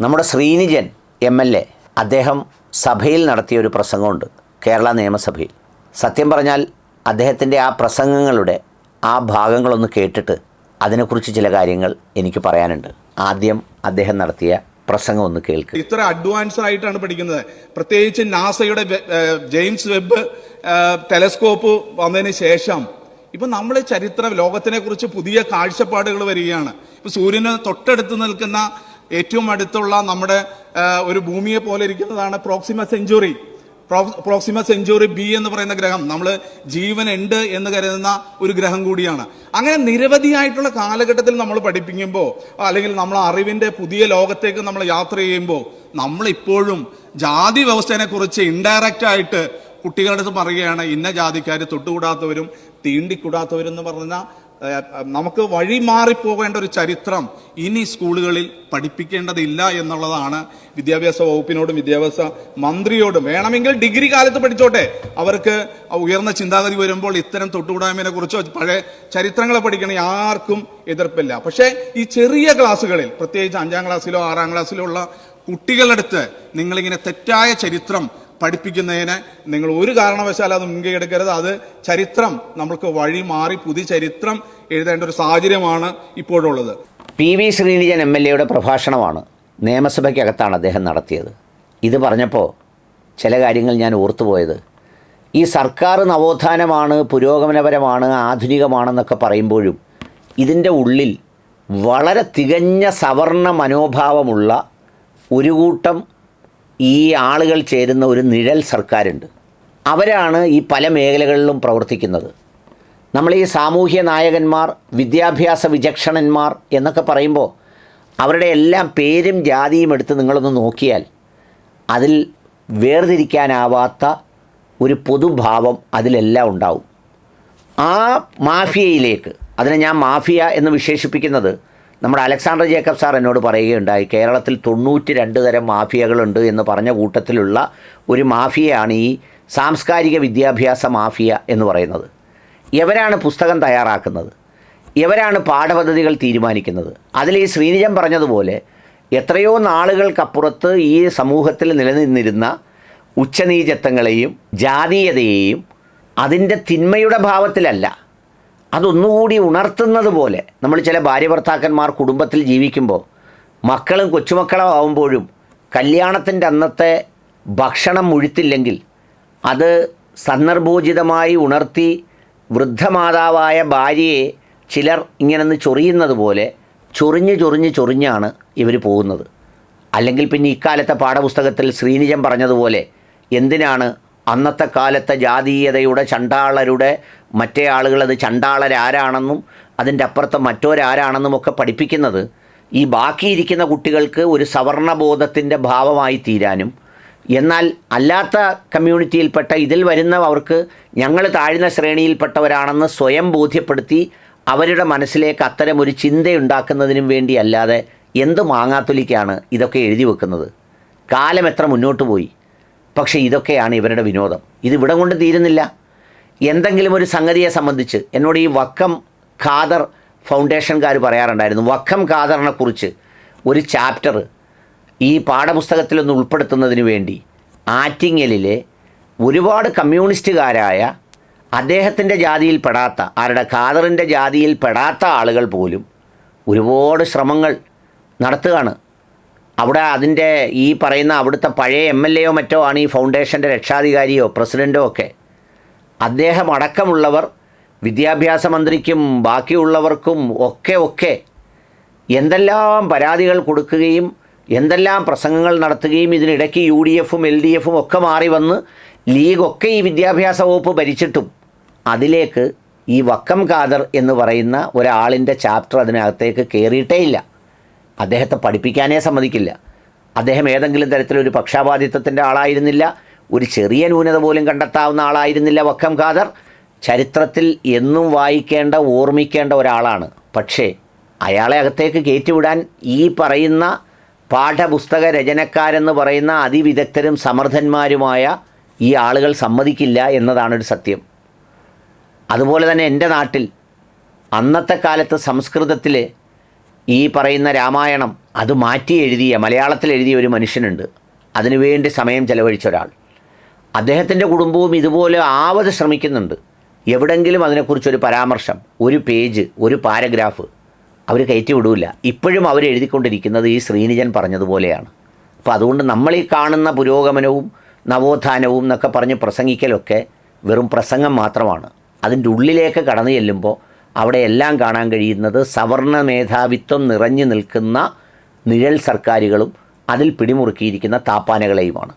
നമ്മുടെ Sreenijan M L A അദ്ദേഹം സഭയിൽ നടത്തിയ ഒരു പ്രസംഗമുണ്ട് കേരള നിയമസഭയിൽ. സത്യം പറഞ്ഞാൽ അദ്ദേഹത്തിന്റെ ആ പ്രസംഗങ്ങളുടെ ആ ഭാഗങ്ങളൊന്ന് കേട്ടിട്ട് അതിനെക്കുറിച്ച് ചില കാര്യങ്ങൾ എനിക്ക് പറയാനുണ്ട്. ആദ്യം അദ്ദേഹം നടത്തിയ പ്രസംഗം ഒന്ന് കേൾക്കുക ഇത്ര അഡ്വാൻസ് ആയിട്ടാണ് പഠിക്കുന്നത്. പ്രത്യേകിച്ച് നാസയുടെ ജെയിംസ് വെബ് ടെലസ്കോപ്പ് വന്നതിന് ശേഷം ഇപ്പൊ നമ്മൾ ചരിത്ര ലോകത്തിനെ കുറിച്ച് പുതിയ കാഴ്ചപ്പാടുകൾ വരികയാണ്. ഇപ്പൊ സൂര്യന് തൊട്ടടുത്ത് നിൽക്കുന്ന ഏറ്റവും അടുത്തുള്ള നമ്മുടെ ഒരു ഭൂമിയെ പോലെ ഇരിക്കുന്നതാണ് Proxima Centauri. Proxima Centauri B എന്ന് പറയുന്ന ഗ്രഹം. നമ്മൾ ജീവൻ ഉണ്ട് എന്ന് കരുതുന്ന ഒരു ഗ്രഹം കൂടിയാണ്. അങ്ങനെ നിരവധിയായിട്ടുള്ള കാലഘട്ടത്തിൽ നമ്മൾ പഠിപ്പിക്കുമ്പോൾ അല്ലെങ്കിൽ നമ്മൾ അറിവിന്റെ പുതിയ ലോകത്തേക്ക് നമ്മൾ യാത്ര ചെയ്യുമ്പോൾ നമ്മൾ ഇപ്പോഴും ജാതി വ്യവസ്ഥയെ കുറിച്ച് ഇൻഡയറക്റ്റ് ആയിട്ട് കുട്ടികളുടെ അടുത്ത് പറയുകയാണ് ഇന്ന ജാതിക്കാർ തൊട്ടുകൂടാത്തവരും തീണ്ടിക്കൂടാത്തവരും എന്ന് പറഞ്ഞ നമുക്ക് വഴി മാറിപ്പോകേണ്ട ഒരു ചരിത്രം ഇനി സ്കൂളുകളിൽ പഠിപ്പിക്കേണ്ടതില്ല എന്നുള്ളതാണ് വിദ്യാഭ്യാസ വകുപ്പിനോടും വിദ്യാഭ്യാസ മന്ത്രിയോടും. വേണമെങ്കിൽ ഡിഗ്രി കാലത്ത് പഠിച്ചോട്ടെ. അവർക്ക് ഉയർന്ന ചിന്താഗതി വരുമ്പോൾ ഇത്തരം തൊട്ടുകൂടായ്മയെ കുറിച്ചോ പഴയ ചരിത്രങ്ങളെ പഠിക്കണേ ആർക്കും എതിർപ്പില്ല. പക്ഷേ ഈ ചെറിയ ക്ലാസ്സുകളിൽ പ്രത്യേകിച്ച് അഞ്ചാം ക്ലാസ്സിലോ ആറാം ക്ലാസ്സിലോ ഉള്ള കുട്ടികളുടെ അടുത്ത് നിങ്ങളിങ്ങനെ തെറ്റായ ചരിത്രം പഠിപ്പിക്കുന്നതിന് നിങ്ങൾ ഒരു കാരണവശാലും അത് മുൻകൈ എടുക്കരുത്. അത് ചരിത്രം. നമ്മൾക്ക് വഴി മാറി പുതിയ ചരിത്രം എഴുതേണ്ട ഒരു സാഹചര്യമാണ് ഇപ്പോഴുള്ളത്. P V Srinijan M L എയുടെ പ്രഭാഷണമാണ്. നിയമസഭയ്ക്കകത്താണ് അദ്ദേഹം നടത്തിയത്. ഇത് പറഞ്ഞപ്പോൾ ചില കാര്യങ്ങൾ ഞാൻ ഓർത്തുപോയത് ഈ സർക്കാർ നവോത്ഥാനമാണ് പുരോഗമനപരമാണ് ആധുനികമാണെന്നൊക്കെ പറയുമ്പോഴും ഇതിന്റെ ഉള്ളിൽ വളരെ തികഞ്ഞ സവർണ മനോഭാവമുള്ള ഒരു കൂട്ടം ഈ ആളുകൾ ചേരുന്ന ഒരു നിഴൽ സർക്കാരുണ്ട്. അവരാണ് ഈ പല മേഖലകളിലും പ്രവർത്തിക്കുന്നത്. നമ്മൾ ഈ സാമൂഹ്യ നായകന്മാർ വിദ്യാഭ്യാസ വിചക്ഷണന്മാർ എന്നൊക്കെ പറയുമ്പോൾ അവരുടെ എല്ലാം പേരും ജാതിയും എടുത്ത് നിങ്ങളൊന്ന് നോക്കിയാൽ അതിൽ വേർതിരിക്കാനാവാത്ത ഒരു പൊതുഭാവം അതിലെല്ലാം ഉണ്ടാവും. ആ മാഫിയയിലേക്ക് അതിനെ ഞാൻ മാഫിയ എന്ന് വിശേഷിപ്പിക്കുന്നത് നമ്മുടെ അലക്സാണ്ടർ ജേക്കബ് സാർ എന്നോട് പറയുകയുണ്ടായി കേരളത്തിൽ തൊണ്ണൂറ്റി രണ്ട് തരം മാഫിയകളുണ്ട് എന്ന് പറഞ്ഞ കൂട്ടത്തിലുള്ള ഒരു മാഫിയയാണ് ഈ സാംസ്കാരിക വിദ്യാഭ്യാസ മാഫിയ എന്ന് പറയുന്നത്. എവരാണ് പുസ്തകം തയ്യാറാക്കുന്നത്? എവരാണ് പാഠപദ്ധതികൾ തീരുമാനിക്കുന്നത്? അതിൽ ഈ ശ്രീനിജൻ പറഞ്ഞതുപോലെ എത്രയോ നാളുകൾക്കപ്പുറത്ത് ഈ സമൂഹത്തിൽ നിലനിന്നിരുന്ന ഉച്ചനീചത്വങ്ങളെയും ജാതീയതയെയും അതിന്റെ തിന്മയുടെ ഭാവത്തിലല്ല അതൊന്നുകൂടി ഉണർത്തുന്നത് പോലെ നമ്മൾ ചില ഭാര്യ ഭർത്താക്കന്മാർ കുടുംബത്തിൽ ജീവിക്കുമ്പോൾ മക്കളും കൊച്ചുമക്കളും ആവുമ്പോഴും കല്യാണത്തിന്റെ അന്നത്തെ ഭക്ഷണം മുഴുത്തില്ലെങ്കിൽ അത് സന്ദർഭോചിതമായി ഉണർത്തി വൃദ്ധമാതാവായ ഭാര്യയെ ചിലർ ഇങ്ങനെ ചൊറിയുന്നത് പോലെ ചൊറിഞ്ഞ് ചൊറിഞ്ഞ് ചൊറിഞ്ഞാണ് ഇവർ പോകുന്നത്. അല്ലെങ്കിൽ പിന്നെ ഇക്കാലത്തെ പാഠപുസ്തകത്തിൽ ശ്രീനിജം പറഞ്ഞതുപോലെ എന്തിനാണ് അന്നത്തെ കാലത്തെ ജാതീയതയുടെ ചണ്ടാളരുടെ മറ്റേ ആളുകൾ അത് ചണ്ടാളരാരാണെന്നും അതിന്റെ അപ്പുറത്തെ മറ്റോരാരാണെന്നും ഒക്കെ പഠിപ്പിക്കുന്നത് ഈ ബാക്കിയിരിക്കുന്ന കുട്ടികൾക്ക് ഒരു സവർണബോധത്തിന്റെ ഭാവമായി തീരാനും. എന്നാൽ അല്ലാത്ത കമ്മ്യൂണിറ്റിയിൽപ്പെട്ട ഇതിൽ വരുന്നവർക്ക് ഞങ്ങൾ താഴ്ന്ന ശ്രേണിയിൽപ്പെട്ടവരാണെന്ന് സ്വയം ബോധ്യപ്പെടുത്തി അവരുടെ മനസ്സിലേക്ക് അത്തരം ഒരു ചിന്തയുണ്ടാക്കുന്നതിനും വേണ്ടിയല്ലാതെ എന്ത് മാങ്ങാത്തൊലിക്കാണ് ഇതൊക്കെ എഴുതി വെക്കുന്നത്? കാലം എത്ര മുന്നോട്ട് പോയി? പക്ഷേ ഇതൊക്കെയാണ് ഇവരുടെ വിനോദം. ഇത് ഇവിടെ കൊണ്ട് തീരുന്നില്ല. എന്തെങ്കിലും ഒരു സംഗതിയെ സംബന്ധിച്ച് എന്നോട് ഈ വക്കം ഖാദർ ഫൗണ്ടേഷൻകാർ പറയാറുണ്ടായിരുന്നു. വക്കം ഖാദറിനെക്കുറിച്ച് ഒരു ചാപ്റ്റർ ഈ പാഠപുസ്തകത്തിലൊന്ന് ഉൾപ്പെടുത്തുന്നതിന് വേണ്ടി ആറ്റിങ്ങലിലെ ഒരുപാട് കമ്മ്യൂണിസ്റ്റുകാരായ അദ്ദേഹത്തിന്റെ ജാതിയിൽ പെടാത്ത ആരുടെ ഖാദറിന്റെ ജാതിയിൽ പെടാത്ത ആളുകൾ പോലും ഒരുപാട് ശ്രമങ്ങൾ നടത്തുകയാണ്. അവിടെ അതിന്റെ ഈ പറയുന്ന അവിടുത്തെ പഴയ എം എൽ എയോ മറ്റോ ആണ് ഈ ഫൗണ്ടേഷന്റെ രക്ഷാധികാരിയോ പ്രസിഡന്റോ ഒക്കെ. അദ്ദേഹം അടക്കമുള്ളവർ വിദ്യാഭ്യാസ മന്ത്രിക്കും ബാക്കിയുള്ളവർക്കും ഒക്കെ ഒക്കെ എന്തെല്ലാം പരാതികൾ കൊടുക്കുകയും എന്തെല്ലാം പ്രസംഗങ്ങൾ നടത്തുകയും ഇതിനിടയ്ക്ക് യു ഡി എഫും എൽ ഡി എഫും ഒക്കെ മാറി വന്ന് ലീഗൊക്കെ ഈ വിദ്യാഭ്യാസ വകുപ്പ് ഭരിച്ചിട്ടും അതിലേക്ക് ഈ വക്കം ഖാദർ എന്ന് പറയുന്ന ഒരാളിന്റെ ചാപ്റ്റർ അതിനകത്തേക്ക് കയറിയിട്ടേ ഇല്ല അദ്ദേഹത്തെ പഠിപ്പിക്കാനേ സമ്മതിക്കില്ല. അദ്ദേഹം ഏതെങ്കിലും തരത്തിലൊരു പക്ഷാപാതിത്വത്തിന്റെ ആളായിരുന്നില്ല ഒരു ചെറിയ ന്യൂനത പോലും കണ്ടെത്താവുന്ന ആളായിരുന്നില്ല വക്കം ഖാദർ. ചരിത്രത്തിൽ എന്നും വായിക്കേണ്ട ഓർമ്മിക്കേണ്ട ഒരാളാണ്. പക്ഷേ അയാളെ അകത്തേക്ക് കയറ്റിവിടാൻ ഈ പറയുന്ന പാഠപുസ്തക രചനക്കാരെന്ന് പറയുന്ന അതിവിദഗ്ധരും സമർത്ഥന്മാരുമായ ഈ ആളുകൾ സമ്മതിക്കില്ല എന്നതാണൊരു സത്യം. അതുപോലെ തന്നെ എന്റെ നാട്ടിൽ അന്നത്തെ കാലത്ത് സംസ്കൃതത്തിൽ ഈ പറയുന്ന രാമായണം അത് മാറ്റി എഴുതിയ മലയാളത്തിൽ എഴുതിയ ഒരു മനുഷ്യനുണ്ട്. അതിനുവേണ്ടി സമയം ചെലവഴിച്ച ഒരാൾ. അദ്ദേഹത്തിന്റെ കുടുംബവും ഇതുപോലെ ആവത് ശ്രമിക്കുന്നുണ്ട്. എവിടെങ്കിലും അതിനെക്കുറിച്ചൊരു പരാമർശം ഒരു പേജ് ഒരു പാരഗ്രാഫ് അവർ കയറ്റി വിടൂല. ഇപ്പോഴും അവർ എഴുതിക്കൊണ്ടിരിക്കുന്നത് ഈ ശ്രീനിജൻ പറഞ്ഞതുപോലെയാണ്. അപ്പോൾ അതുകൊണ്ട് നമ്മൾ ഈ കാണുന്ന പുരോഗമനവും നവോത്ഥാനവും എന്നൊക്കെ പറഞ്ഞ് പ്രസംഗിക്കലൊക്കെ വെറും പ്രസംഗം മാത്രമാണ്. അതിന്റെ ഉള്ളിലേക്ക് കടന്നു ചെല്ലുമ്പോൾ അവിടെ എല്ലാം കാണാൻ കഴിയുന്നത് സവർണ മേധാവിത്വം നിറഞ്ഞു നിൽക്കുന്ന നിഴൽ സർക്കാരുകളും അതിൽ പിടിമുറുക്കിയിരിക്കുന്ന താപ്പാനകളെയുമാണ്.